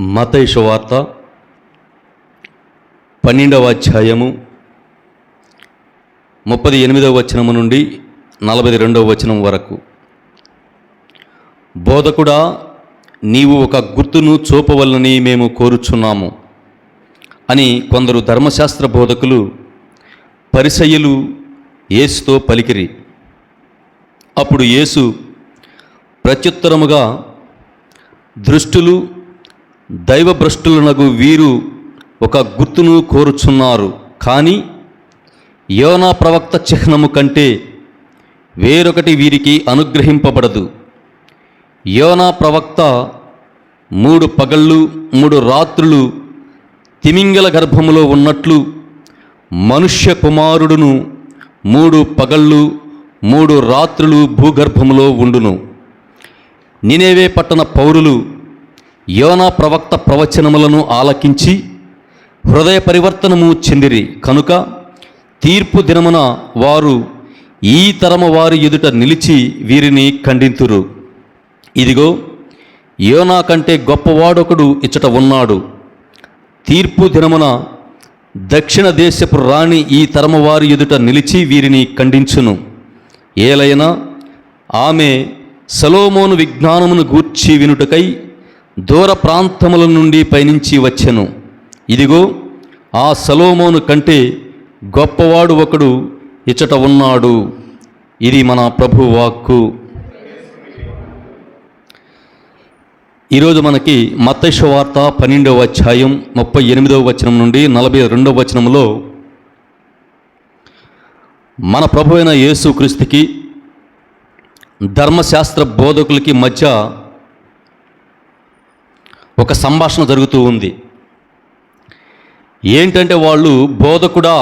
మతైషు వార్త పన్నెండవ అధ్యాయము ముప్పది ఎనిమిదవ వచనము నుండి నలభై రెండవ వచనం వరకు. బోధకుడా నీవు ఒక గుర్తును చూపవల్లని మేము కోరుచున్నాము అని కొందరు ధర్మశాస్త్ర బోధకులు పరిసయ్యులు యేసుతో పలికిరి. అప్పుడు యేసు ప్రత్యుత్తరముగా దృష్టులు దైవభ్రష్టులనగు వీరు ఒక గుర్తును కోరుచున్నారు. కానీ యోనా ప్రవక్త చిహ్నము కంటే వేరొకటి వీరికి అనుగ్రహింపబడదు. యోనా ప్రవక్త మూడు పగళ్ళు మూడు రాత్రులు తిమింగల గర్భములో ఉన్నట్లు మనుష్య కుమారుడును మూడు పగళ్ళు మూడు రాత్రులు భూగర్భములో ఉండును. నినేవే పట్టణ పౌరులు యోనా ప్రవక్త ప్రవచనములను ఆలకించి హృదయ పరివర్తనము చెందిరి. కనుక తీర్పు దినమున వారు ఈ తరము వారి ఎదుట నిలిచి వీరిని ఖండింతురు. ఇదిగో యోనా కంటే గొప్పవాడొకడు ఇచ్చట ఉన్నాడు. తీర్పు దినమున దక్షిణ దేశపు రాణి ఈ తరము వారి ఎదుట నిలిచి వీరిని ఖండించును. ఏలైనా ఆమె సలోమోను విజ్ఞానమును గూర్చి వినుటకై దూర ప్రాంతముల నుండి పయనించి వచ్చెను. ఇదిగో ఆ సలోమోను కంటే గొప్పవాడు ఒకడు ఇచ్చట ఉన్నాడు. ఇది మన ప్రభు వాక్కు. ఈరోజు మనకి మత్తైష వార్త పన్నెండవ అధ్యాయం ముప్పై ఎనిమిదవ వచనం నుండి నలభై రెండవ వచనంలో మన ప్రభు అయిన యేసుక్రీస్తుకి ధర్మశాస్త్ర బోధకులకి మధ్య ఒక సంభాషణ జరుగుతూ ఉంది. ఏంటంటే వాళ్ళు బోధకుడా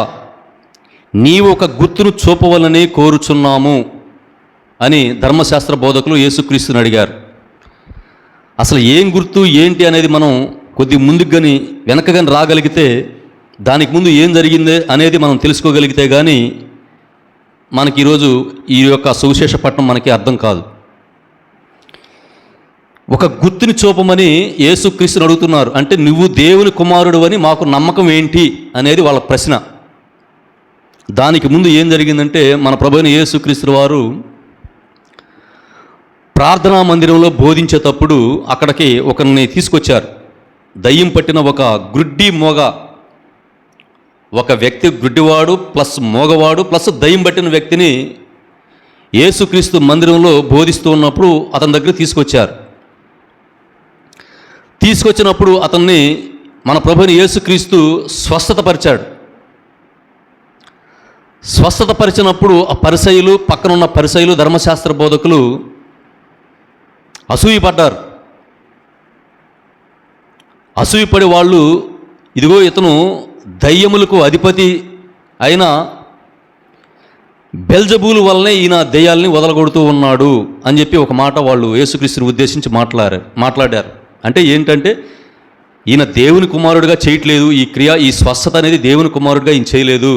నీవు ఒక గుర్తును చూపవలని కోరుచున్నాము అని ధర్మశాస్త్ర బోధకులు యేసుక్రీస్తుని అడిగారు. అసలు ఏం గుర్తు ఏంటి అనేది మనం కొద్ది ముందుకు కానీ వెనక కానీ రాగలిగితే దానికి ముందు ఏం జరిగింది అనేది మనం తెలుసుకోగలిగితే కానీ మనకి ఈరోజు ఈ యొక్క సువిశేష పట్టణం మనకి అర్థం కాదు. ఒక గుర్తుని చూపమని యేసుక్రీస్తుని అడుగుతున్నారు. అంటే నువ్వు దేవుని కుమారుడు అని మాకు నమ్మకం ఏంటి అనేది వాళ్ళ ప్రశ్న. దానికి ముందు ఏం జరిగిందంటే మన ప్రభుని యేసుక్రీస్తు వారు ప్రార్థనా మందిరంలో బోధించేటప్పుడు అక్కడికి ఒకరిని తీసుకొచ్చారు. దయ్యం పట్టిన ఒక గ్రుడ్డి మోగ. ఒక వ్యక్తి గుడ్డివాడు ప్లస్ మోగవాడు ప్లస్ దయ్యం పట్టిన వ్యక్తిని యేసుక్రీస్తు మందిరంలో బోధిస్తూ ఉన్నప్పుడు అతని దగ్గర తీసుకొచ్చారు. తీసుకొచ్చినప్పుడు అతన్ని మన ప్రభుని యేసుక్రీస్తు స్వస్థత పరిచాడు స్వస్థత పరిచినప్పుడు ఆ పరిసయులు పక్కనున్న పరిసయులు ధర్మశాస్త్ర బోధకులు అసూయపడ్డారు. అసూయపడి వాళ్ళు ఇదిగో ఇతను దయ్యములకు అధిపతి అయిన బెల్జబూలు వల్లనే ఈయన దయ్యాల్ని వదలగొడుతూ ఉన్నాడు అని చెప్పి ఒక మాట వాళ్ళు యేసుక్రీస్తుని ఉద్దేశించి మాట్లాడారు మాట్లాడారు. అంటే ఏంటంటే ఈయన దేవుని కుమారుడిగా చేయట్లేదు ఈ క్రియ ఈ స్వస్థత అనేది దేవుని కుమారుడిగా ఈయన చేయలేదు.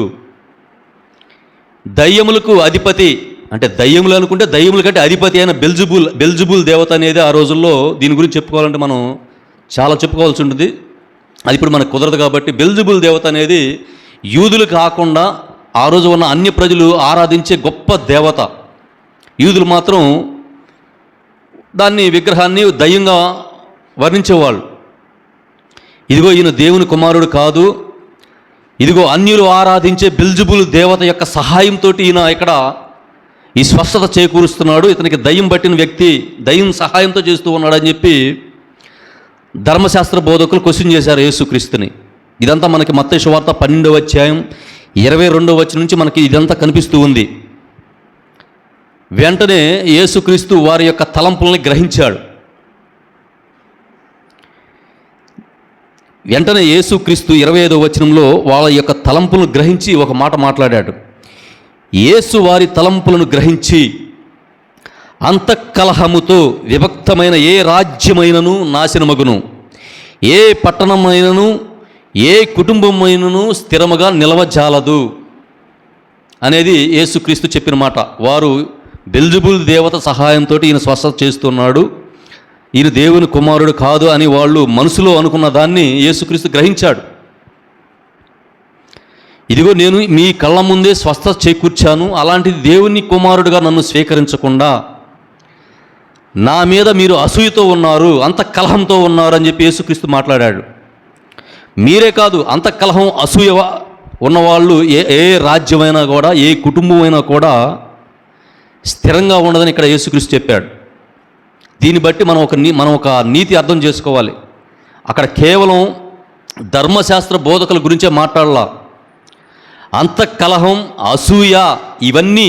దయ్యములకు అధిపతి అంటే దయ్యములు అనుకుంటే దయ్యముల కంటే అధిపతి అయిన బెల్జుబుల్ బెల్జుబుల్ దేవత అనేది ఆ రోజుల్లో దీని గురించి చెప్పుకోవాలంటే మనం చాలా చెప్పుకోవాల్సి ఉంటుంది. అది ఇప్పుడు మనకు కుదరదు కాబట్టి బెల్జుబుల్ దేవత అనేది యూదులు కాకుండా ఆ రోజు ఉన్న అన్య ప్రజలు ఆరాధించే గొప్ప దేవత. యూదులు మాత్రం దాన్ని విగ్రహాన్ని దయ్యంగా వర్ణించేవాళ్ళు. ఇదిగో ఈయన దేవుని కుమారుడు కాదు. ఇదిగో అన్యులు ఆరాధించే బిల్జుబుల్ దేవత యొక్క సహాయంతో ఈయన ఇక్కడ ఈ స్వస్థత చేకూరుస్తున్నాడు. ఇతనికి దయ్యం పట్టిన వ్యక్తి దయ్యం సహాయంతో చేస్తూ ఉన్నాడని చెప్పి ధర్మశాస్త్ర బోధకులు క్వశ్చన్ చేశారు యేసుక్రీస్తుని. ఇదంతా మనకి మత్త శువార్త పన్నెండవ అధ్యాయం ఇరవై రెండవ వచ్చి నుంచి మనకి ఇదంతా కనిపిస్తూ ఉంది. వెంటనే యేసుక్రీస్తు వారి యొక్క తలంపుల్ని గ్రహించాడు. వెంటనే యేసుక్రీస్తు ఇరవై ఐదో వచనంలో వాళ్ళ యొక్క తలంపులను గ్రహించి ఒక మాట మాట్లాడాడు. యేసు వారి తలంపులను గ్రహించి అంతఃకలహముతో విభక్తమైన ఏ రాజ్యమైనను నాశనమగును? ఏ పట్టణమైనను ఏ కుటుంబమైనను స్థిరముగా నిలవజాలదు? అనేది యేసుక్రీస్తు చెప్పిన మాట. వారు బెల్జుబుల్ దేవత సహాయంతో ఈయన స్వస్థత చేస్తున్నాడు. ఈయన దేవుని కుమారుడు కాదు అని వాళ్ళు మనసులో అనుకున్న దాన్ని యేసుక్రీస్తు గ్రహించాడు. ఇదిగో నేను మీ కళ్ళ ముందే స్వస్థ చేకూర్చాను. అలాంటిది దేవుని కుమారుడుగా నన్ను స్వీకరించకుండా నా మీద మీరు అసూయతో ఉన్నారు అంత కలహంతో ఉన్నారు అని చెప్పి యేసుక్రీస్తు మాట్లాడాడు. మీరే కాదు అంత కలహం అసూయ ఉన్నవాళ్ళు ఏ ఏ రాజ్యమైనా కూడా ఏ కుటుంబమైనా కూడా స్థిరంగా ఉండదని ఇక్కడ యేసుక్రీస్తు చెప్పాడు. దీన్ని బట్టి మనం ఒక మనం ఒక నీతి అర్థం చేసుకోవాలి. అక్కడ కేవలం ధర్మశాస్త్ర బోధకుల గురించే మాట్లాడాల. అంత కలహం అసూయ ఇవన్నీ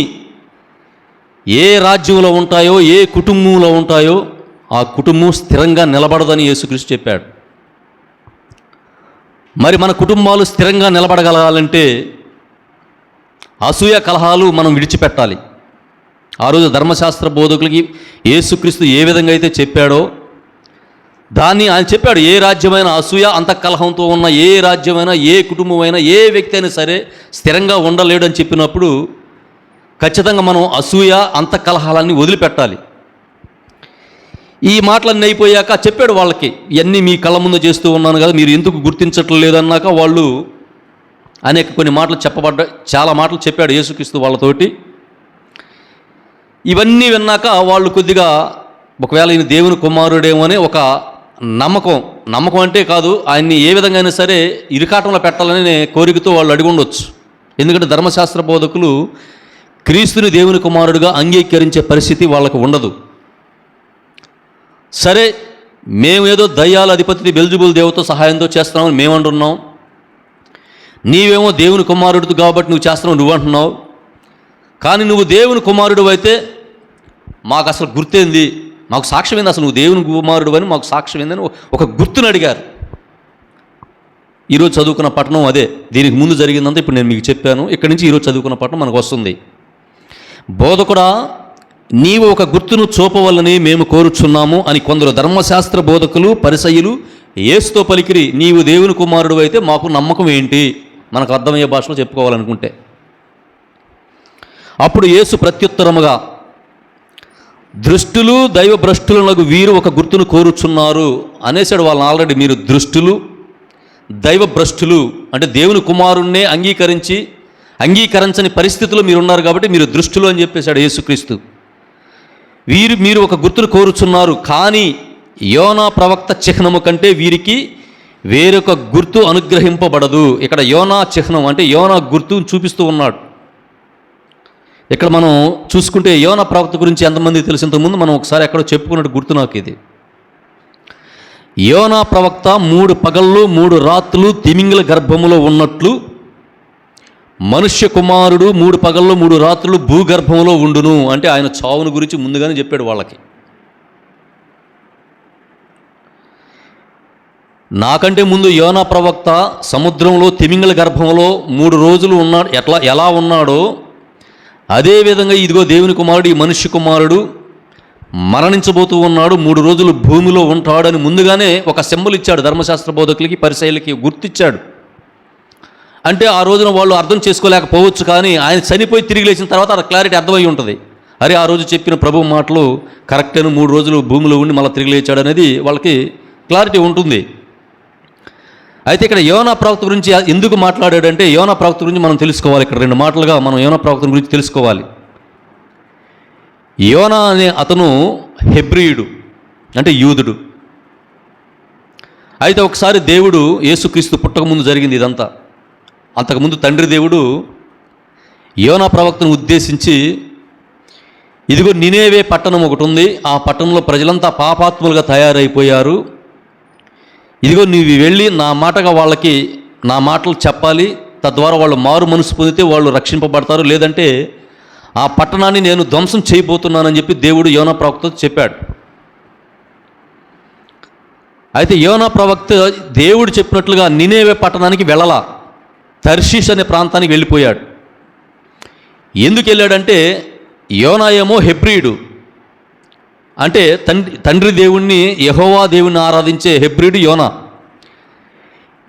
ఏ రాజ్యంలో ఉంటాయో ఏ కుటుంబంలో ఉంటాయో ఆ కుటుంబం స్థిరంగా నిలబడదని యేసుక్రీస్తు చెప్పాడు. మరి మన కుటుంబాలు స్థిరంగా నిలబడగలగాలంటే అసూయ కలహాలు మనం విడిచిపెట్టాలి. ఆ రోజు ధర్మశాస్త్ర బోధకులకి యేసుక్రీస్తు ఏ విధంగా అయితే చెప్పాడో దాన్ని ఆయన చెప్పాడు ఏ రాజ్యమైన అసూయ అంత కలహంతో ఉన్న ఏ రాజ్యమైనా ఏ కుటుంబమైనా ఏ వ్యక్తి అయినా సరే స్థిరంగా ఉండలేడు అని చెప్పినప్పుడు ఖచ్చితంగా మనం అసూయ అంత కలహాలన్నీ వదిలిపెట్టాలి. ఈ మాటలన్నీ అయిపోయాక చెప్పాడు వాళ్ళకి ఇవన్నీ మీ కళ్ళ ముందు చేస్తూ ఉన్నాను కదా మీరు ఎందుకు గుర్తించట్లేదు అన్నాక వాళ్ళు అనేక కొన్ని మాటలు చెప్పబడ్డ చాలా మాటలు చెప్పాడు యేసుక్రీస్తు వాళ్ళతోటి. ఇవన్నీ విన్నాక వాళ్ళు కొద్దిగా ఒకవేళ ఈయన దేవుని కుమారుడేమో అని ఒక నమ్మకం. నమ్మకం అంటే కాదు ఆయన్ని ఏ విధంగా అయినా సరే ఇరుకాటంలో పెట్టాలని కోరికతో వాళ్ళు అడిగి ఉండొచ్చు. ఎందుకంటే ధర్మశాస్త్ర బోధకులు క్రీస్తుని దేవుని కుమారుడుగా అంగీకరించే పరిస్థితి వాళ్ళకు ఉండదు. సరే మేమేదో దయ్యాల అధిపతిని బెల్జుబుల్ దేవతో సహాయంతో చేస్తున్నామని మేము అంటున్నాం నీవేమో దేవుని కుమారుడు కాబట్టి నువ్వు చేస్తున్నావు నువ్వు అంటున్నావు. కానీ నువ్వు దేవుని కుమారుడు అయితే మాకు అసలు గుర్తేంది? మాకు సాక్ష్యమైంది అసలు నువ్వు దేవుని కుమారుడు అని మాకు సాక్ష్యమైందని ఒక గుర్తుని అడిగారు. ఈరోజు చదువుకున్న పట్టణం అదే. దీనికి ముందు జరిగిందంతా ఇప్పుడు నేను మీకు చెప్పాను. ఇక్కడి నుంచి ఈరోజు చదువుకున్న పట్టణం మనకు వస్తుంది. బోధకుడా నీవు ఒక గుర్తును చూపవల్లని మేము కోరుచున్నాము అని కొందరు ధర్మశాస్త్ర బోధకులు పరిశయులు ఏసుతో పలికిరి నీవు దేవుని కుమారుడు అయితే మాకు నమ్మకం ఏంటి? మనకు అర్థమయ్యే భాషలో చెప్పుకోవాలనుకుంటే. అప్పుడు యేసు ప్రత్యుత్తరముగా దృష్టులు దైవ భ్రష్టులకు వీరు ఒక గుర్తును కోరుచున్నారు. అనేసాడు వాళ్ళని ఆల్రెడీ మీరు దృష్టులు దైవ భ్రష్టులు అంటే దేవుని కుమారుణ్ణే అంగీకరించి అంగీకరించని పరిస్థితిలో మీరు ఉన్నారు కాబట్టి మీరు దృష్టిలో అని చెప్పేశాడు యేసుక్రీస్తు. వీరు మీరు ఒక గుర్తును కోరుచున్నారు కానీ యోనా ప్రవక్త చిహ్నము కంటే వీరికి వేరొక గుర్తు అనుగ్రహింపబడదు. ఇక్కడ యోనా చిహ్నం అంటే యోనా గుర్తు చూపిస్తూ ఉన్నాడు. ఇక్కడ మనం చూసుకుంటే యోన ప్రవక్త గురించి ఎంతమంది తెలుసు? ఇంతకుముందు మనం ఒకసారి ఎక్కడో చెప్పుకున్నట్టు గుర్తు నాకు ఇది. యోనా ప్రవక్త మూడు పగళ్ళు మూడు రాత్రులు తిమింగల గర్భములో ఉన్నట్లు మనుష్య కుమారుడు మూడు పగళ్ళు మూడు రాత్రులు భూగర్భంలో ఉండును అంటే ఆయన చావును గురించి ముందుగానే చెప్పాడు వాళ్ళకి. నాకంటే ముందు యోనా ప్రవక్త సముద్రంలో తిమింగల గర్భంలో మూడు రోజులు ఉన్నాడు ఎట్లా ఎలా ఉన్నాడో అదేవిధంగా ఇదిగో దేవుని కుమారుడు ఈ మనుష్య కుమారుడు మరణించబోతూ ఉన్నాడు. మూడు రోజులు భూమిలో ఉంటాడని ముందుగానే ఒక సింబల్ ఇచ్చాడు ధర్మశాస్త్ర బోధకులకి పరిశైలకి గుర్తిచ్చాడు. అంటే ఆ రోజున వాళ్ళు అర్థం చేసుకోలేకపోవచ్చు కానీ ఆయన చనిపోయి తిరిగి లేచిన తర్వాత ఆ క్లారిటీ అర్థమై ఉంటుంది. అరే ఆ రోజు చెప్పిన ప్రభు మాటలు కరెక్ట్ అని మూడు రోజులు భూమిలో ఉండి మళ్ళీ తిరిగి లేచాడు అనేది వాళ్ళకి క్లారిటీ ఉంటుంది. అయితే ఇక్కడ యోన ప్రవక్త గురించి ఎందుకు మాట్లాడాడంటే యోనా ప్రవక్త గురించి మనం తెలుసుకోవాలి. ఇక్కడ రెండు మాటలుగా మనం యోన ప్రవక్త గురించి తెలుసుకోవాలి. యోనా అనే అతను హెబ్రియుడు అంటే యూదుడు. అయితే ఒకసారి దేవుడు యేసుక్రీస్తు పుట్టకముందు జరిగింది ఇదంతా. అంతకుముందు తండ్రి దేవుడు యోనా ప్రవక్తను ఉద్దేశించి ఇదిగో నినేవే పట్టణం ఒకటి ఉంది. ఆ పట్టణంలో ప్రజలంతా పాపాత్ములుగా తయారైపోయారు. ఇదిగో నువ్వు వెళ్ళి నా మాటగా వాళ్ళకి నా మాటలు చెప్పాలి. తద్వారా వాళ్ళు మారు మనసు పొందితే వాళ్ళు రక్షింపబడతారు. లేదంటే ఆ పట్టణాన్ని నేను ధ్వంసం చేయబోతున్నానని చెప్పి దేవుడు యోనా ప్రవక్త చెప్పాడు. అయితే యోనా ప్రవక్త దేవుడు చెప్పినట్లుగా నినేవే పట్టణానికి వెళ్ళలా? తర్షీష్ అనే ప్రాంతానికి వెళ్ళిపోయాడు. ఎందుకు వెళ్ళాడంటే యోనా ఏమో హెబ్రియుడు అంటే తండ్రి తండ్రి దేవుణ్ణి యహోవా దేవుణ్ణి ఆరాధించే హెబ్రిడ్ యోనా.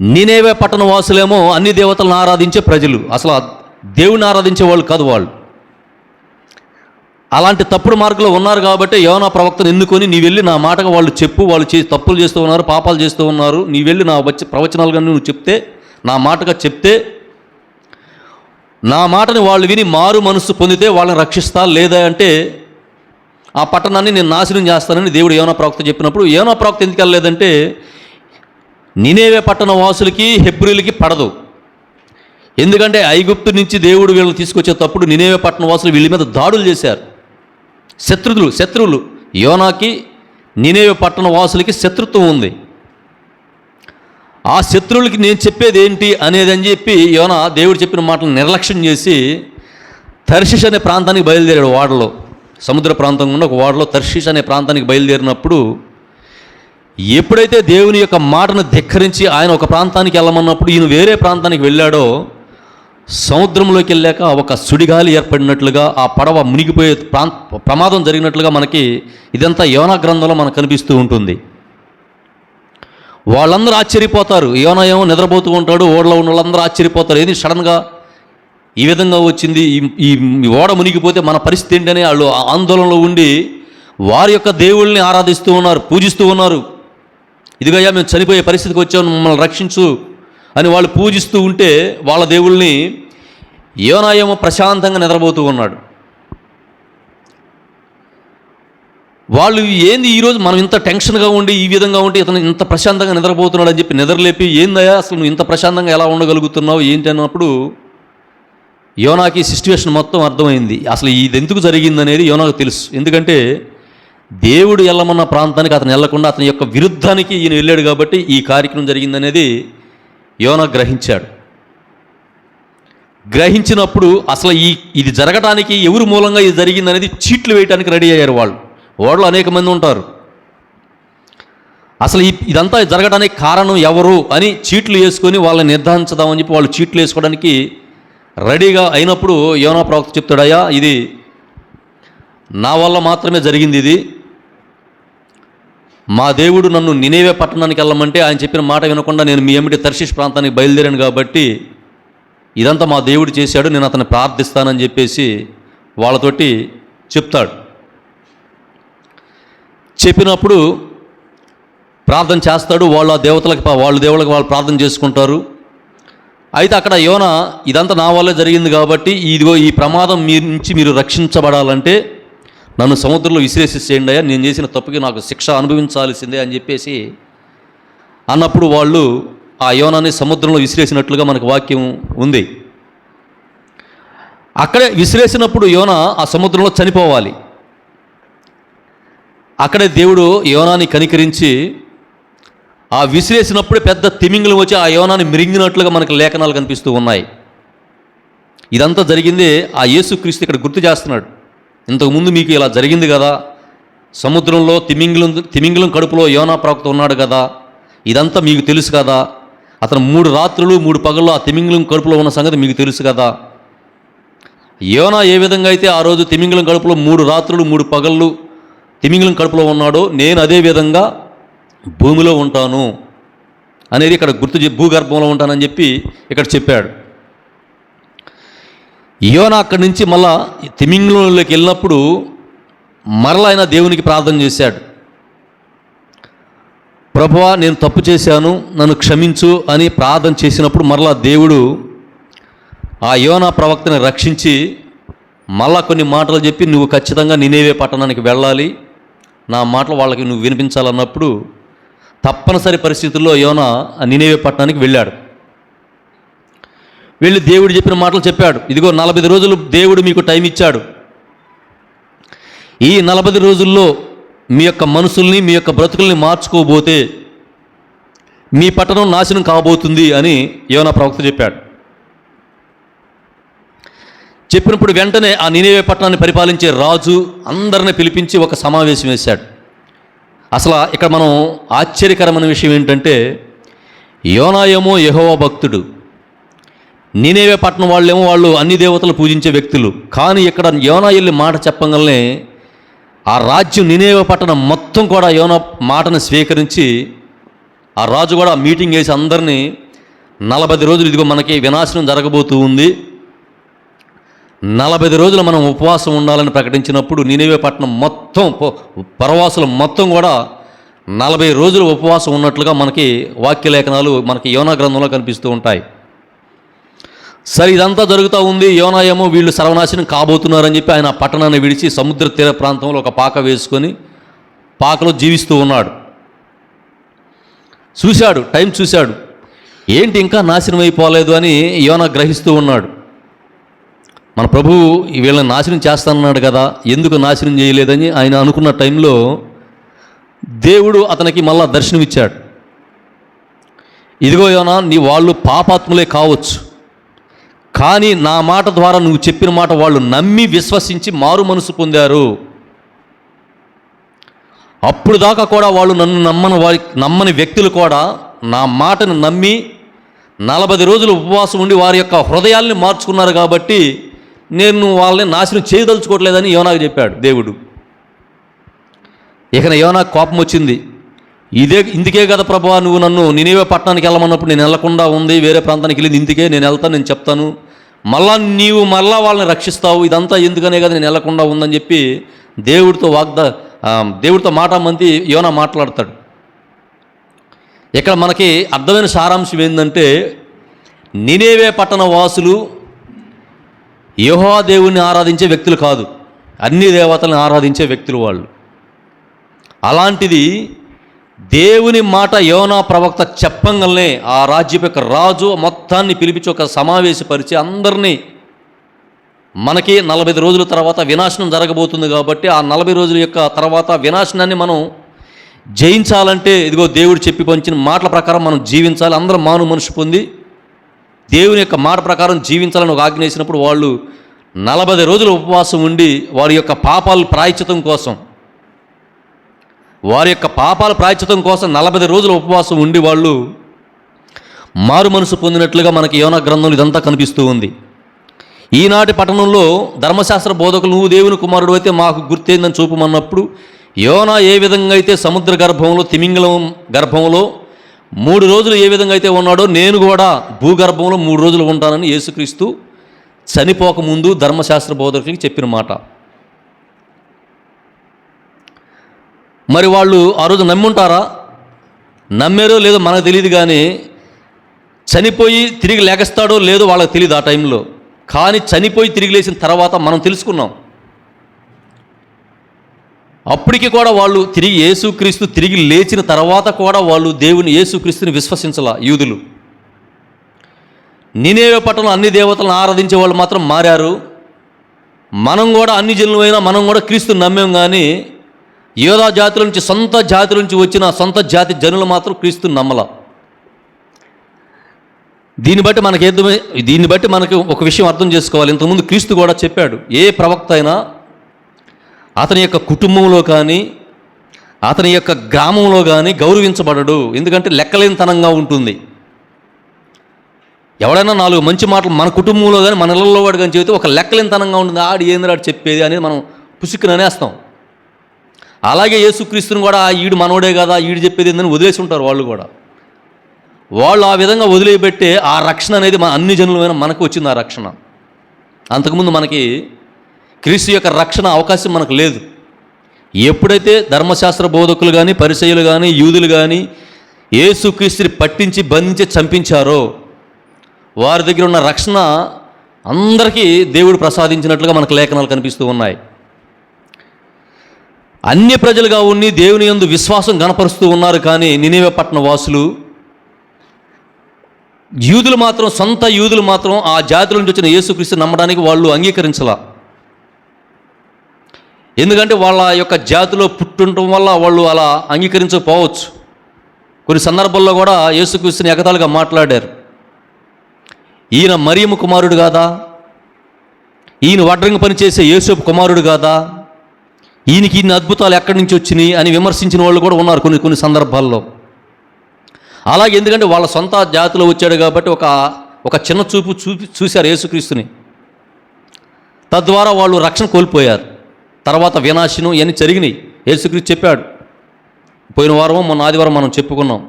నేనేవే పట్టణ వాసులేమో అన్ని దేవతలను ఆరాధించే ప్రజలు. అసలు ఆ దేవుణ్ణి ఆరాధించే వాళ్ళు కాదు వాళ్ళు. అలాంటి తప్పుడు మార్గంలో ఉన్నారు కాబట్టి యోనా ప్రవక్తను ఎన్నుకొని నీ వెళ్ళి నా మాటగా వాళ్ళు చెప్పు వాళ్ళు చేసి తప్పులు చేస్తూ ఉన్నారు పాపాలు చేస్తూ ఉన్నారు. నీ వెళ్ళి నా వచ్చి ప్రవచనాలుగా నువ్వు చెప్తే నా మాటగా చెప్తే నా మాటని వాళ్ళు విని మారు మనస్సు పొందితే వాళ్ళని రక్షిస్తా లేదా అంటే ఆ పట్టణాన్ని నేను నాశనం చేస్తానని దేవుడు యోనా ప్రవక్త చెప్పినప్పుడు యోనా ప్రవక్త ఎందుకు వెళ్ళలేదంటే నినేవే పట్టణ వాసులకి హెబ్రిలకి పడదు. ఎందుకంటే ఐగుప్తు నుంచి దేవుడు వీళ్ళని తీసుకొచ్చేటప్పుడు నినేవే పట్టణ వాసులు వీళ్ళ మీద దాడులు చేశారు. శత్రువులు శత్రువులు. యోనాకి నినేవే పట్టణ వాసులకి శత్రుత్వం ఉంది. ఆ శత్రువులకి నేను చెప్పేది ఏంటి అనేది అని చెప్పి యోన దేవుడు చెప్పిన మాటలు నిర్లక్ష్యం చేసి తర్షిష్ అనే ప్రాంతానికి బయలుదేరాడు వాడలో. సముద్ర ప్రాంతం ఉన్న ఒక వాడలో తర్షీష్ అనే ప్రాంతానికి బయలుదేరినప్పుడు ఎప్పుడైతే దేవుని యొక్క మాటను ధిక్కరించి ఆయన ఒక ప్రాంతానికి వెళ్ళమన్నప్పుడు ఈయన వేరే ప్రాంతానికి వెళ్ళాడో సముద్రంలోకి వెళ్ళాక ఒక సుడిగాలి ఏర్పడినట్లుగా ఆ పడవ మునిగిపోయే ప్రాంత ప్రమాదం జరిగినట్లుగా మనకి ఇదంతా యోనా గ్రంథంలో మనకు కనిపిస్తూ ఉంటుంది. వాళ్ళందరూ ఆశ్చర్యపోతారు. యోనా ఏమో నిద్రపోతూ ఉంటాడు ఓడలో ఉన్న వాళ్ళందరూ ఆశ్చర్యపోతారు. ఏది సడన్గా ఈ విధంగా వచ్చింది. ఈ- ఈ ఓడ మునిగిపోతే మన పరిస్థితి ఏంటని వాళ్ళు ఆందోళనలో ఉండి వారి యొక్క దేవుళ్ళని ఆరాధిస్తూ ఉన్నారు పూజిస్తూ ఉన్నారు. ఇదిగయ్యా మేము చనిపోయే పరిస్థితికి వచ్చాము మమ్మల్ని రక్షించు అని వాళ్ళు పూజిస్తూ ఉంటే వాళ్ళ దేవుళ్ళని యోనా ఏమో ప్రశాంతంగా నిద్రపోతూ ఉన్నాడు. వాళ్ళు ఏంది ఈరోజు మనం ఇంత టెన్షన్గా ఉండి ఈ విధంగా ఉండి ఇతను ఇంత ప్రశాంతంగా నిద్రపోతున్నాడు అని చెప్పి నిద్రలేపి ఏందయ్యా అసలు నువ్వు ఇంత ప్రశాంతంగా ఎలా ఉండగలుగుతున్నావు? ఏంటి? అన్నప్పుడు యోనాకి సిచ్యువేషన్ మొత్తం అర్థమైంది. అసలు ఇది ఎందుకు జరిగిందనేది యోనాకు తెలుసు. ఎందుకంటే దేవుడు వెళ్ళమన్న ప్రాంతానికి అతను వెళ్ళకుండా అతని యొక్క విరుద్ధానికి ఈయన వెళ్ళాడు కాబట్టి ఈ కార్యక్రమం జరిగిందనేది యోనా గ్రహించాడు. గ్రహించినప్పుడు అసలు ఈ ఇది జరగటానికి ఎవరు మూలంగా ఇది జరిగిందనేది చీట్లు వేయడానికి రెడీ అయ్యారు వాళ్ళు. వాళ్ళు అనేక మంది ఉంటారు. అసలు ఈ ఇదంతా జరగడానికి కారణం ఎవరు అని చీట్లు వేసుకొని వాళ్ళని నిర్ధారించదామని చెప్పి వాళ్ళు చీట్లు వేసుకోవడానికి రెడీగా అయినప్పుడు యోనా ప్రవక్త చెప్తాడయ్యా ఇది నా వల్ల మాత్రమే జరిగింది ఇది. మా దేవుడు నన్ను నినేవే పట్టణానికి వెళ్ళమంటే ఆయన చెప్పిన మాట వినకుండా నేను మీ ఎమిటి తర్షిష్ ప్రాంతానికి బయలుదేరాను కాబట్టి ఇదంతా మా దేవుడు చేశాడు నేను అతన్ని ప్రార్థిస్తానని చెప్పేసి వాళ్ళతోటి చెప్తాడు. చెప్పినప్పుడు ప్రార్థన చేస్తాడు వాళ్ళు ఆ దేవతలకు వాళ్ళు దేవుళ్ళకి వాళ్ళు ప్రార్థన చేసుకుంటారు. అయితే అక్కడ యోన ఇదంతా నా వల్లే జరిగింది కాబట్టి ఇదిగో ఈ ప్రమాదం మీ నుంచి మీరు రక్షించబడాలంటే నన్ను సముద్రంలో విశ్లేషించేయండి అయ్యా నేను చేసిన తప్పుకి నాకు శిక్ష అనుభవించాల్సిందే అని చెప్పేసి అన్నప్పుడు వాళ్ళు ఆ యోనాన్ని సముద్రంలో విసిరేసినట్లుగా మనకు వాక్యం ఉంది. అక్కడే విసిరేసినప్పుడు యోన ఆ సముద్రంలో చనిపోవాలి. అక్కడే దేవుడు యోనాన్ని కనికరించి ఆ విసిరేసినప్పుడే పెద్ద తిమింగలం వచ్చి ఆ యోనాన్ని మిరింగినట్లుగా మనకు లేఖనాలు కనిపిస్తూ ఉన్నాయి. ఇదంతా జరిగింది ఆ యేసుక్రీస్తు ఇక్కడ గుర్తు చేస్తున్నాడు. ఇంతకుముందు మీకు ఇలా జరిగింది కదా. సముద్రంలో తిమింగలం తిమింగలం కడుపులో యోనా ప్రవక్త ఉన్నాడు కదా. ఇదంతా మీకు తెలుసు కదా. అతను మూడు రాత్రులు మూడు పగళ్ళు ఆ తిమింగలం కడుపులో ఉన్న సంగతి మీకు తెలుసు కదా. యోనా ఏ విధంగా అయితే ఆ రోజు తిమింగిలం కడుపులో మూడు రాత్రులు మూడు పగళ్ళు తిమింగలం కడుపులో ఉన్నాడో నేను అదే విధంగా భూమిలో ఉంటాను అనేది ఇక్కడ గుర్తు భూగర్భంలో ఉంటానని చెప్పి ఇక్కడ చెప్పాడు. యోన అక్కడి నుంచి మళ్ళా తిమింగలంలోకి వెళ్ళినప్పుడు మరలా ఆయన దేవునికి ప్రార్థన చేశాడు. ప్రభువా నేను తప్పు చేశాను నన్ను క్షమించు అని ప్రార్థన చేసినప్పుడు మరలా దేవుడు ఆ యోనా ప్రవక్తని రక్షించి మళ్ళా కొన్ని మాటలు చెప్పి నువ్వు ఖచ్చితంగా నినేవే పట్టణానికి వెళ్ళాలి. నా మాటలు వాళ్ళకి నువ్వు వినిపించాలన్నప్పుడు తప్పనిసరి పరిస్థితుల్లో యోనా ఆ నినేవే పట్టణానికి వెళ్ళాడు. వెళ్ళి దేవుడు చెప్పిన మాటలు చెప్పాడు. ఇదిగో నలభై రోజులు దేవుడు మీకు టైం ఇచ్చాడు. ఈ నలభై రోజుల్లో మీ యొక్క మనసుల్ని మీ యొక్క బ్రతుకుల్ని మార్చుకోబోతే మీ పట్టణం నాశనం కాబోతుంది అని యోనా ప్రవక్త చెప్పాడు. చెప్పినప్పుడు వెంటనే ఆ నినేవే పట్టణాన్ని పరిపాలించే రాజు అందరిని పిలిపించి ఒక సమావేశం వేశాడు. అసలు ఇక్కడ మనం ఆశ్చర్యకరమైన విషయం ఏంటంటే యోనాయేమో యహోవా భక్తుడు. నినేవే పట్టణం వాళ్ళేమో వాళ్ళు అన్ని దేవతలు పూజించే వ్యక్తులు. కానీ ఇక్కడ యోనా వెళ్ళి మాట చెప్పగలనే ఆ రాజ్యం నినేవ పట్టణం మొత్తం కూడా యోనా మాటను స్వీకరించి ఆ రాజు కూడా మీటింగ్ వేసి అందరినీ నలభై రోజులు ఇదిగో మనకి వినాశనం జరగబోతూ ఉంది. నలభై రోజులు మనం ఉపవాసం ఉండాలని ప్రకటించినప్పుడు నినివే పట్టణం మొత్తం పరవాసులు మొత్తం కూడా నలభై రోజులు ఉపవాసం ఉన్నట్లుగా మనకి వాక్యలేఖనాలు మనకి యోనా గ్రంథంలో కనిపిస్తూ ఉంటాయి. సరే ఇదంతా జరుగుతూ ఉంది. యోనా ఏమో వీళ్ళు సర్వనాశనం కాబోతున్నారని చెప్పి ఆయన పట్టణాన్ని విడిచి సముద్ర తీర ప్రాంతంలో ఒక పాక వేసుకొని పాకలో జీవిస్తూ ఉన్నాడు. చూశాడు టైం చూశాడు. ఏంటి ఇంకా నాశనం అయిపోలేదు అని యోనా గ్రహిస్తూ ఉన్నాడు. మన ప్రభువు వీళ్ళని నాశనం చేస్తానన్నాడు కదా ఎందుకు నాశనం చేయలేదని ఆయన అనుకున్న టైంలో దేవుడు అతనికి మళ్ళా దర్శనమిచ్చాడు. ఇదిగో యోనా నీ వాళ్ళు పాపాత్ములే కావచ్చు. కానీ నా మాట ద్వారా నువ్వు చెప్పిన మాట వాళ్ళు నమ్మి విశ్వసించి మారు మనసు పొందారు. అప్పుడు దాకా కూడా వాళ్ళు నన్ను నమ్మని వారి నమ్మని వ్యక్తులు కూడా నా మాటను నమ్మి నలభై రోజులు ఉపవాసం ఉండి వారి యొక్క హృదయాల్ని మార్చుకున్నారు కాబట్టి నేను వాళ్ళని నాశనం చేయదలుచుకోవట్లేదని యోనాకు చెప్పాడు దేవుడు. ఇక యోనాకు కోపం వచ్చింది. ఇదే ఇందుకే కదా ప్రభా నువ్వు నన్ను నేనేవే పట్టణానికి వెళ్ళమన్నప్పుడు నేను వెళ్ళకుండా ఉంది వేరే ప్రాంతానికి వెళ్ళింది ఇందుకే నేను వెళ్తాను నేను చెప్తాను. మళ్ళా నీవు మళ్ళా వాళ్ళని రక్షిస్తావు ఇదంతా ఎందుకనే కదా నేను వెళ్ళకుండా ఉందని చెప్పి దేవుడితో వాగ్దా దేవుడితో మాట మంది యోనా మాట్లాడతాడు. ఇక్కడ మనకి అర్థమైన సారాంశం ఏంటంటే నినేవే పట్టణ వాసులు యెహోవా దేవుణ్ణి ఆరాధించే వ్యక్తులు కాదు. అన్ని దేవతలను ఆరాధించే వ్యక్తులు వాళ్ళు. అలాంటిది దేవుని మాట యోనా ప్రవక్త చెప్పంగానే ఆ రాజ్యపు యొక్క రాజు మొత్తాన్ని పిలిపించి ఒక సమావేశపరిచి అందరినీ మనకి నలభై రోజుల తర్వాత వినాశనం జరగబోతుంది కాబట్టి ఆ నలభై రోజుల యొక్క తర్వాత వినాశనాన్ని మనం జయించాలంటే ఇదిగో దేవుడు చెప్పి పంచిన మాటల ప్రకారం మనం జీవించాలి. అందరం మాను మనిషి పొంది దేవుని యొక్క మాట ప్రకారం జీవించాలని ఒక ఆజ్ఞేసినప్పుడు వాళ్ళు నలభై రోజులు ఉపవాసం ఉండి వారి యొక్క పాపాలు ప్రాయచితం కోసం వారి యొక్క పాపాల ప్రాయచితం కోసం నలభై రోజుల ఉపవాసం ఉండి వాళ్ళు మారు మనసు పొందినట్లుగా మనకి యోనా గ్రంథంలో ఇదంతా కనిపిస్తూ ఉంది. ఈనాటి పట్టణంలో ధర్మశాస్త్ర బోధకులు నువ్వు దేవుని కుమారుడు అయితే మాకు గుర్తేందని చూపమన్నప్పుడు యోనా ఏ విధంగా అయితే సముద్ర గర్భంలో తిమింగలం గర్భంలో మూడు రోజులు ఏ విధంగా అయితే ఉన్నాడో నేను కూడా భూగర్భంలో మూడు రోజులు ఉంటానని యేసుక్రీస్తు చనిపోకముందు ధర్మశాస్త్ర బోధకులకి చెప్పిన మాట. మరి వాళ్ళు ఆ రోజు నమ్ముంటారా? నమ్మారో లేదో మనకు తెలియదు కానీ చనిపోయి తిరిగి లేకస్తాడో లేదో వాళ్ళకి తెలియదు ఆ టైంలో. కానీ చనిపోయి తిరిగి లేచిన తర్వాత మనం తెలుసుకున్నాం. అప్పటికి కూడా వాళ్ళు తిరిగి యేసుక్రీస్తు తిరిగి లేచిన తర్వాత కూడా వాళ్ళు దేవుని యేసుక్రీస్తుని విశ్వసించాల యూదులు. నినేవే పట్టణం అన్ని దేవతలను ఆరాధించే వాళ్ళు మాత్రం మారారు. మనం కూడా అన్ని జనులైనా మనం కూడా క్రీస్తుని నమ్మేం కానీ యోధా జాతుల నుంచి సొంత జాతుల నుంచి వచ్చిన సొంత జాతి జనులు మాత్రం క్రీస్తుని నమ్మల. దీన్ని బట్టి మనకి దీన్ని బట్టి మనకి ఒక విషయం అర్థం చేసుకోవాలి. ఇంతకుముందు క్రీస్తు కూడా చెప్పాడు ఏ ప్రవక్త అయినా అతని యొక్క కుటుంబంలో కానీ అతని యొక్క గ్రామంలో కానీ గౌరవించబడడు. ఎందుకంటే లెక్కలేనితనంగా ఉంటుంది. ఎవడైనా నాలుగు మంచి మాటలు మన కుటుంబంలో కానీ మన ఇళ్ళల్లో వాడు కానీ చెబితే ఒక లెక్కలేనితనంగా ఉంటుంది. ఆడు ఏందిరాడు చెప్పేది అనేది మనం పుసుక్కుని అనేస్తాం అలాగే యేసుక్రీస్తుని కూడా "ఆ, ఈడు మనోడే కదా ఈడు చెప్పేది ఏందని వదిలేసి ఉంటారు వాళ్ళు కూడా. వాళ్ళు ఆ విధంగా వదిలేయబెట్టే ఆ రక్షణ అనేది మన అన్ని జనులమైన మనకు వచ్చింది ఆ రక్షణ. అంతకుముందు మనకి క్రీస్తు యొక్క రక్షణ అవకాశం మనకు లేదు. ఎప్పుడైతే ధర్మశాస్త్ర బోధకులు కానీ పరిచయులు కానీ యూదులు కానీ ఏసుక్రీస్తుని పట్టించి బంధించి చంపించారో వారి దగ్గర ఉన్న రక్షణ అందరికీ దేవుడు ప్రసాదించినట్లుగా మనకు లేఖనాలు కనిపిస్తూ ఉన్నాయి. అన్య ప్రజలుగా ఉండి దేవుని యందు విశ్వాసం గనపరుస్తూ ఉన్నారు కానీ నినేవే పట్టణ వాసులు యూదులు మాత్రం సొంత యూదులు మాత్రం ఆ జాతుల నుంచి వచ్చిన యేసుక్రీస్తు నమ్మడానికి వాళ్ళు అంగీకరించలా. ఎందుకంటే వాళ్ళ యొక్క జాతిలో పుట్టుండటం వల్ల వాళ్ళు అలా అంగీకరించకపోవచ్చు. కొన్ని సందర్భాల్లో కూడా యేసుక్రీస్తుని ఎగతాలుగా మాట్లాడారు. ఈయన మరియము కుమారుడు కాదా? ఈయన వడ్రంగి పనిచేసే యేసుపు కుమారుడు కాదా? ఈయనకి ఇన్ని అద్భుతాలు ఎక్కడి నుంచి వచ్చినాయి అని విమర్శించిన వాళ్ళు కూడా ఉన్నారు కొన్ని కొన్ని సందర్భాల్లో. అలాగే ఎందుకంటే వాళ్ళ సొంత జాతిలో వచ్చాడు కాబట్టి ఒక ఒక చిన్న చూపు చూపి చూశారు యేసుక్రీస్తుని. తద్వారా వాళ్ళు రక్షణ కోల్పోయారు. తర్వాత వినాశనం ఇవన్నీ జరిగినాయి. యేసుక్రీస్తు చెప్పాడు పోయిన వారం మొన్న ఆదివారం మనం చెప్పుకున్నాం.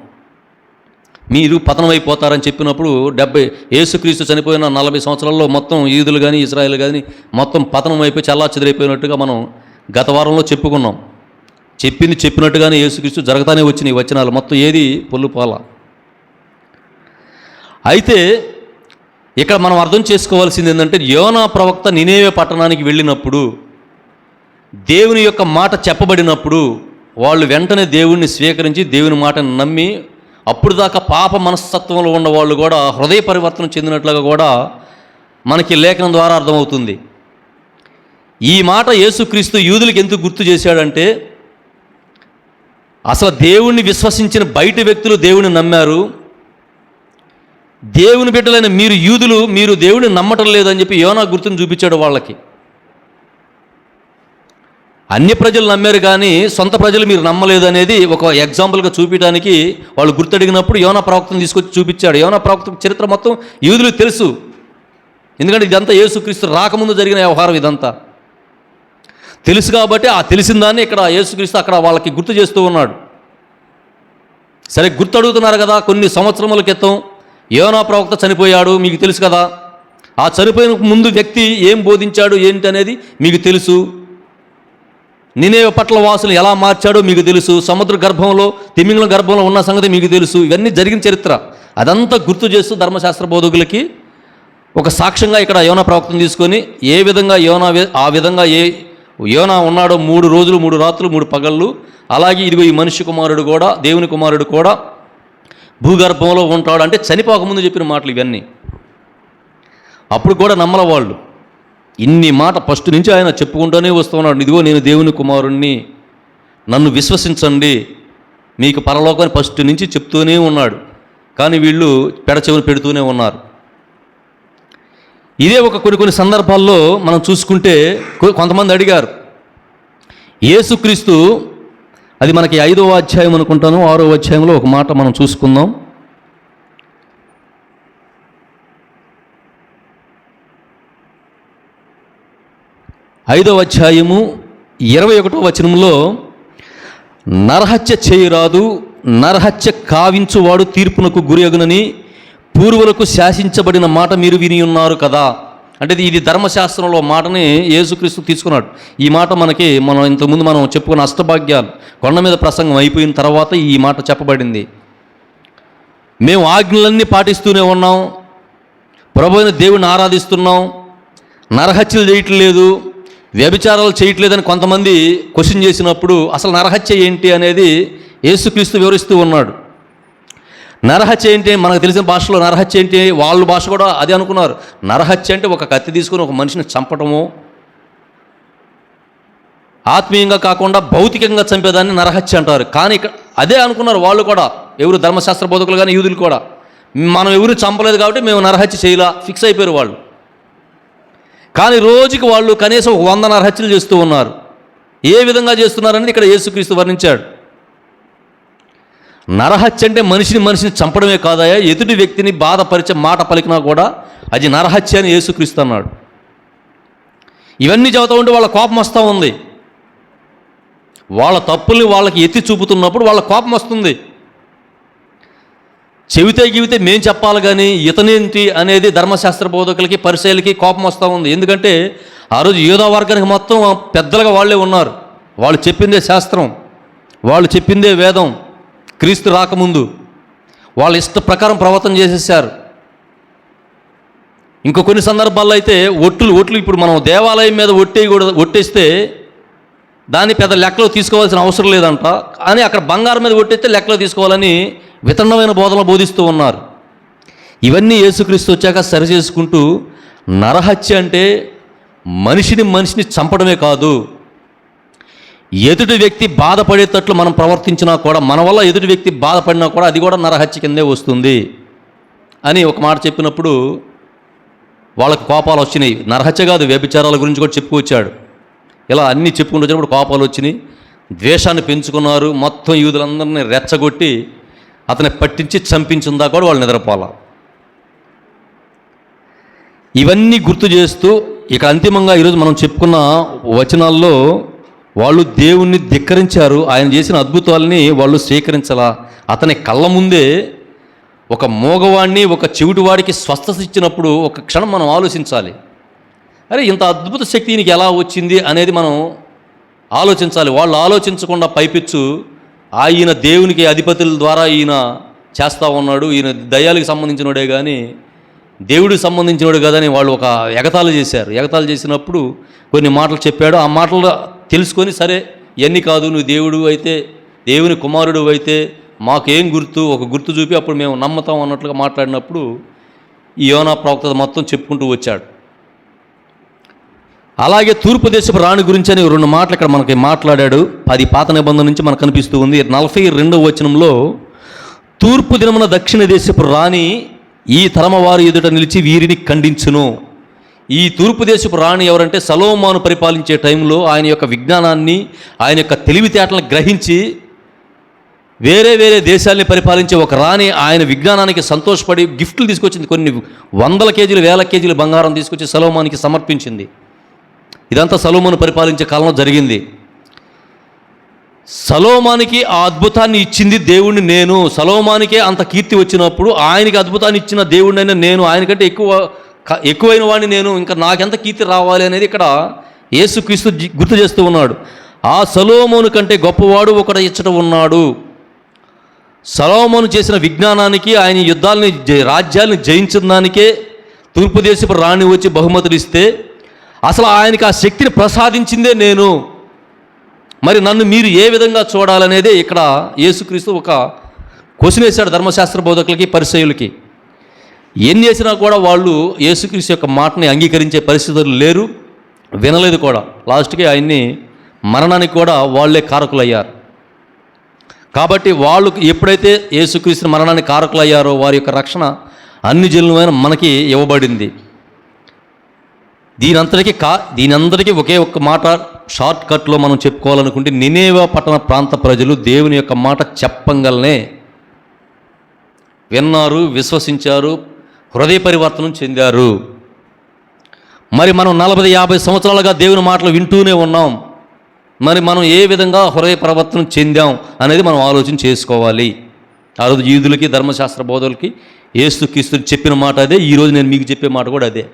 మీరు పతనమైపోతారని చెప్పినప్పుడు డెబ్బై యేసుక్రీస్తు చనిపోయిన నలభై సంవత్సరాల్లో మొత్తం ఈదులు కానీ ఇజ్రాయెల్ కానీ మొత్తం పతనం అయిపోయి చల్లా చెదిరైపోయినట్టుగా మనం గత వారంలో చెప్పుకున్నాం. చెప్పింది చెప్పినట్టుగానే యేసుక్రీస్తు జరగతానే వచ్చినాయి ఈ వచనాలు. మొత్తం ఏది? పొల్లు పోల. అయితే ఇక్కడ మనం అర్థం చేసుకోవాల్సింది ఏంటంటే యోనా ప్రవక్త నినేవే పట్టణానికి వెళ్ళినప్పుడు దేవుని యొక్క మాట చెప్పబడినప్పుడు వాళ్ళు వెంటనే దేవుణ్ణి స్వీకరించి దేవుని మాటను నమ్మి అప్పుడు దాకా పాప మనస్తత్వంలో ఉన్న వాళ్ళు కూడా హృదయ పరివర్తన చెందినట్లుగా కూడా మనకి లేఖనం ద్వారా అర్థమవుతుంది. ఈ మాట యేసుక్రీస్తు యూదులకు ఎందుకు గుర్తు చేశాడంటే అసలు దేవుణ్ణి విశ్వసించిన బయట వ్యక్తులు దేవుని నమ్మారు. దేవుని బిడ్డలైన మీరు యూదులు మీరు దేవుని నమ్మటం లేదని చెప్పి యోనా గుర్తుని చూపించాడు వాళ్ళకి. అన్ని ప్రజలు నమ్మారు కానీ సొంత ప్రజలు మీరు నమ్మలేదు అనేది ఒక ఎగ్జాంపుల్గా చూపించడానికి వాళ్ళు గుర్తడిగినప్పుడు యోనా ప్రవక్తను తీసుకొచ్చి చూపించాడు. యోనా ప్రవక్త చరిత్ర మొత్తం యూదులు తెలుసు. ఎందుకంటే ఇదంతా యేసుక్రీస్తు రాకముందు జరిగిన వ్యవహారం ఇదంతా. తెలుసు కాబట్టి ఆ తెలిసిన దాన్ని ఇక్కడ యేసుక్రీస్తు అక్కడ వాళ్ళకి గుర్తు చేస్తూ ఉన్నాడు. సరే గుర్తు అడుగుతున్నారు కదా కొన్ని సంవత్సరముల క్రితం యోనా ప్రవక్త చనిపోయాడు మీకు తెలుసు కదా. ఆ చనిపోయిన ముందు వ్యక్తి ఏం బోధించాడు ఏంటి అనేది మీకు తెలుసు. నినేవ పట్ల వాసులు ఎలా మార్చాడో మీకు తెలుసు. సముద్ర గర్భంలో తిమింగల గర్భంలో ఉన్న సంగతి మీకు తెలుసు. ఇవన్నీ జరిగిన చరిత్ర. అదంతా గుర్తు చేస్తూ ధర్మశాస్త్ర బోధకులకి ఒక సాక్ష్యంగా ఇక్కడ యోనా ప్రవక్తను తీసుకొని ఏ విధంగా యోనా ఆ విధంగా ఏ యోనా ఉన్నాడో మూడు రోజులు మూడు రాత్రులు మూడు పగళ్ళు అలాగే ఇదిగో ఈ మనిషి కుమారుడు కూడా దేవుని కుమారుడు కూడా భూగర్భంలో ఉంటాడు. అంటే చనిపోకముందు చెప్పిన మాటలు ఇవన్నీ. అప్పుడు కూడా నమ్మల వాళ్ళు ఇన్ని మాట ఫస్ట్ నుంచి ఆయన చెప్పుకుంటూనే వస్తున్నాడు. ఇదిగో నేను దేవుని కుమారుణ్ణి. నన్ను విశ్వసించండి. మీకు పరలోకాన్ని ఫస్ట్ నుంచి చెప్తూనే ఉన్నాడు. కానీ వీళ్ళు పెడచెవులు పెడుతూనే ఉన్నారు. ఇదే ఒక కొన్ని కొన్ని సందర్భాల్లో మనం చూసుకుంటే కొంతమంది అడిగారు యేసుక్రీస్తు అది మనకి ఐదవ అధ్యాయం అనుకుంటాను ఆరో అధ్యాయంలో ఒక మాట మనం చూసుకుందాం. ఐదవ అధ్యాయము ఇరవై ఒకటో వచనంలో నరహత్య చేయరాదు నరహత్య కావించువాడు తీర్పునకు గురియగునని పూర్వులకు శాసించబడిన మాట మీరు విని ఉన్నారు కదా. అంటే ఇది- ధర్మశాస్త్రంలో మాటని యేసుక్రీస్తు తీసుకున్నాడు. ఈ మాట మనకి మనం ఇంతకుముందు మనం చెప్పుకున్న అష్టభాగ్యాలు కొండ మీద ప్రసంగం అయిపోయిన తర్వాత ఈ మాట చెప్పబడింది. మేము ఆజ్ఞలన్నీ పాటిస్తూనే ఉన్నాం. ప్రభు దేవుని ఆరాధిస్తున్నాం. నరహత్యలు చేయట్లేదు. వ్యభిచారాలు చేయట్లేదని కొంతమంది క్వశ్చన్ చేసినప్పుడు అసలు నరహత్య ఏంటి అనేది యేసుక్రీస్తు వివరిస్తూ ఉన్నాడు. నరహత్య ఏంటి? మనకు తెలిసిన భాషలో నరహత్య ఏంటి? వాళ్ళ భాష కూడా అదే అనుకున్నారు. నరహత్య అంటే ఒక కత్తి తీసుకుని ఒక మనిషిని చంపటము ఆత్మీయంగా కాకుండా భౌతికంగా చంపేదాన్ని నరహత్య అంటారు. కానీ ఇక్కడ అదే అనుకున్నారు వాళ్ళు కూడా. ఎవరు ధర్మశాస్త్ర బోధకులు కానీ యూదులు కూడా. మనం ఎవరు చంపలేదు కాబట్టి మేము నరహత్య చేయలా ఫిక్స్ అయిపోయారు వాళ్ళు. కానీ రోజుకి వాళ్ళు కనీసం ఒక వంద హత్యలు చేస్తూ ఉన్నారు. ఏ విధంగా చేస్తున్నారని ఇక్కడ యేసుక్రీస్తు వర్ణించాడు. నరహత్య అంటే మనిషిని మనిషిని చంపడమే కాదయా ఎదుటి వ్యక్తిని బాధపరిచే మాట పలికినా కూడా అది నరహత్య అని యేసుక్రీస్తు అన్నాడు. ఇవన్నీ చదువుతూ ఉంటే వాళ్ళ కోపం వస్తూ ఉంది. వాళ్ళ తప్పుల్ని వాళ్ళకి ఎత్తి చూపుతున్నప్పుడు వాళ్ళ కోపం వస్తుంది. చెవితే గివితే మేం చెప్పాలి కానీ ఇతనేంటి అనేది ధర్మశాస్త్ర బోధకులకి పరిశైలకి కోపం వస్తూ ఉంది. ఎందుకంటే ఆ రోజు యోధా వర్గానికి మొత్తం పెద్దలుగా వాళ్ళే ఉన్నారు. వాళ్ళు చెప్పిందే శాస్త్రం వాళ్ళు చెప్పిందే వేదం క్రీస్తు రాకముందు. వాళ్ళ ఇష్ట ప్రకారం ప్రవర్తన చేసేసారు ఇంకా కొన్ని సందర్భాల్లో అయితే ఒట్లు ఒట్లు ఇప్పుడు మనం దేవాలయం మీద ఒట్టేయకూడదు ఒట్టేస్తే దాన్ని పెద్ద లెక్కలో తీసుకోవాల్సిన అవసరం లేదంట. కానీ అక్కడ బంగారం మీద ఒట్టేస్తే లెక్కలో తీసుకోవాలని వితన్నమైన బోధనలు బోధిస్తూ ఉన్నారు. ఇవన్నీ యేసుక్రీస్తు వచ్చాక సరి చేసుకుంటూ నరహత్య అంటే మనిషిని మనిషిని చంపడమే కాదు. ఎదుటి వ్యక్తి బాధపడేటట్లు మనం ప్రవర్తించినా కూడా మన వల్ల ఎదుటి వ్యక్తి బాధపడినా కూడా అది కూడా నరహత్య కిందే వస్తుంది అని ఒక మాట చెప్పినప్పుడు వాళ్ళకి కోపాలు వచ్చినాయి. నరహత్య కాదు వ్యభిచారాల గురించి కూడా చెప్పుకొచ్చాడు ఇలా అన్నీ చెప్పుకుంటూ వచ్చినప్పుడు కోపాలు వచ్చినాయి. ద్వేషాన్ని పెంచుకున్నారు. మొత్తం యూదులందరినీ రెచ్చగొట్టి అతన్ని పట్టించి చంపించిందా కూడా వాళ్ళు నిద్రపోలా. ఇవన్నీ గుర్తు చేస్తూ ఇక అంతిమంగా ఈరోజు మనం చెప్పుకున్న వచనాల్లో వాళ్ళు దేవుణ్ణి ధిక్కరించారు ఆయన చేసిన అద్భుతాలని వాళ్ళు స్వీకరించాలా. అతని కళ్ళ ముందే ఒక మోగవాడిని ఒక చెవిటివాడికి స్వస్థత ఇచ్చినప్పుడు ఒక క్షణం మనం ఆలోచించాలి. అరే ఇంత అద్భుత శక్తి ఈయనకి ఎలా వచ్చింది అనేది మనం ఆలోచించాలి. వాళ్ళు ఆలోచించకుండా పైపిచ్చు ఆయన దేవునికి అధిపతుల ద్వారా ఈయన చేస్తూ ఉన్నాడు. ఈయన దయ్యాలకు సంబంధించినోడే కానీ దేవుడికి సంబంధించినోడు కదని వాళ్ళు ఒక ఎగతాలు చేశారు. ఎగతాలు చేసినప్పుడు కొన్ని మాటలు చెప్పాడు. ఆ మాటలు తెలుసుకొని సరే ఇవన్నీ కాదు నువ్వు దేవుడు అయితే దేవుని కుమారుడు అయితే మాకేం గుర్తు? ఒక గుర్తు చూపి అప్పుడు మేము నమ్ముతాం అన్నట్లుగా మాట్లాడినప్పుడు ఈ యోనా ప్రవక్త మొత్తం చెప్పుకుంటూ వచ్చాడు. అలాగే తూర్పు దేశపు రాణి గురించి అని రెండు మాటలు ఇక్కడ మనకి మాట్లాడాడు. అది పాత నిబంధన నుంచి మనకు కనిపిస్తూ ఉంది. నలభై రెండవ వచనంలో తూర్పు దినమున దక్షిణ దేశపు రాణి ఈ తరమవారి ఎదుట నిలిచి వీరిని ఖండించును. ఈ తూర్పు దేశపు రాణి ఎవరంటే సలోమాను పరిపాలించే టైంలో ఆయన యొక్క విజ్ఞానాన్ని ఆయన యొక్క తెలివితేటలను గ్రహించి వేరే వేరే దేశాల్ని పరిపాలించే ఒక రాణి ఆయన విజ్ఞానానికి సంతోషపడి గిఫ్ట్లు తీసుకొచ్చింది. కొన్ని వందల కేజీలు వేల కేజీలు బంగారం తీసుకొచ్చి సలోమానికి సమర్పించింది. ఇదంతా సలోమాను పరిపాలించే కాలంలో జరిగింది. సలోమానికి ఆ అద్భుతాన్ని ఇచ్చింది దేవుణ్ణి నేను. సలోమానికే అంత కీర్తి వచ్చినప్పుడు ఆయనకి అద్భుతాన్ని ఇచ్చిన దేవుడినైనా నేను ఆయనకంటే ఎక్కువ ఎక్కువైన వాడిని నేను ఇంకా నాకెంత కీర్తి రావాలి అనేది ఇక్కడ యేసుక్రీస్తు గుర్తు చేస్తూ ఉన్నాడు. ఆ సలోమోను కంటే గొప్పవాడు ఒకడ ఇచ్చట ఉన్నాడు. సలోమోను చేసిన విజ్ఞానానికి ఆయన యుద్ధాలని జ- రాజ్యాలను జయించిన దానికే తూర్పు దేశపు రాణి వచ్చి బహుమతులు ఇస్తే అసలు ఆయనకి ఆ శక్తిని ప్రసాదించిందే నేను. మరి నన్ను మీరు ఏ విధంగా చూడాలనేదే ఇక్కడ యేసుక్రీస్తు ఒక క్వశ్చన్ వేశాడు ధర్మశాస్త్ర బోధకులకి పరిచయులకి ఎన్ని వేసినా కూడా వాళ్ళు యేసుక్రీస్తు యొక్క మాటని అంగీకరించే పరిస్థితులు లేరు వినలేదు కూడా. లాస్ట్కి ఆయన్ని మరణానికి కూడా వాళ్ళే కారకులయ్యారు. కాబట్టి వాళ్ళు ఎప్పుడైతే యేసుక్రీస్తు మరణానికి కారకులయ్యారో వారి యొక్క రక్షణ అన్ని జనులమైన మనకి ఇవ్వబడింది. దీనంతటికీ కా దీనందరికీ ఒకే ఒక్క మాట షార్ట్ కట్లో మనం చెప్పుకోవాలనుకుంటే నినేవా పట్టణ ప్రాంత ప్రజలు దేవుని యొక్క మాట చెప్పంగలనే విన్నారు విశ్వసించారు హృదయ పరివర్తనం చెందారు. మరి మనం నలభై యాభై సంవత్సరాలుగా దేవుని మాటలు వింటూనే ఉన్నాం. మరి మనం ఏ విధంగా హృదయ పరివర్తనం చెందాం అనేది మనం ఆలోచన చేసుకోవాలి. ఆ రోజు యూదులకి ధర్మశాస్త్ర బోధులకి ఏసు క్రీస్తు చెప్పిన మాట అదే ఈరోజు నేను మీకు చెప్పే మాట కూడా అదే.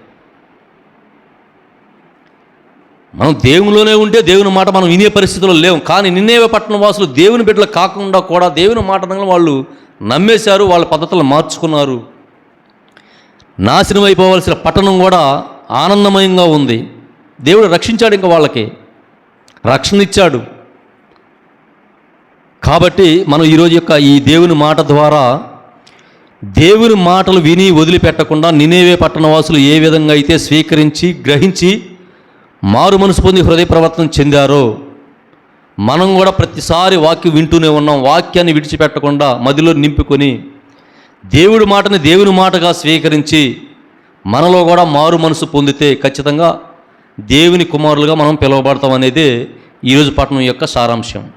మనం దేవునిలోనే ఉంటే దేవుని మాట మనం వినే పరిస్థితుల్లో లేవు. కానీ నిన్నేవే పట్టణ వాసులు దేవుని బిడ్డలు కాకుండా కూడా దేవుని మాట వాళ్ళు నమ్మేశారు వాళ్ళ పద్ధతులు మార్చుకున్నారు. నాశనం అయిపోవలసిన పట్టణం కూడా ఆనందమయంగా ఉంది. దేవుడు రక్షించాడు ఇంకా వాళ్ళకి. రక్షణ ఇచ్చాడు. కాబట్టి మనం ఈరోజు యొక్క ఈ దేవుని మాట ద్వారా దేవుని మాటలు విని వదిలిపెట్టకుండా నినేవే పట్టణవాసులు ఏ విధంగా అయితే స్వీకరించి గ్రహించి మారు మనసు పొంది హృదయ ప్రవర్తన చెందారో మనం కూడా ప్రతిసారి వాక్యం వింటూనే ఉన్నాం. వాక్యాన్ని విడిచిపెట్టకుండా మదిలో నింపుకొని దేవుడి మాటని దేవుని మాటగా స్వీకరించి మనలో కూడా మారు మనసు పొందితే ఖచ్చితంగా దేవుని కుమారులుగా మనం పిలువబడతాం అనేది ఈరోజు పట్టణం యొక్క సారాంశం.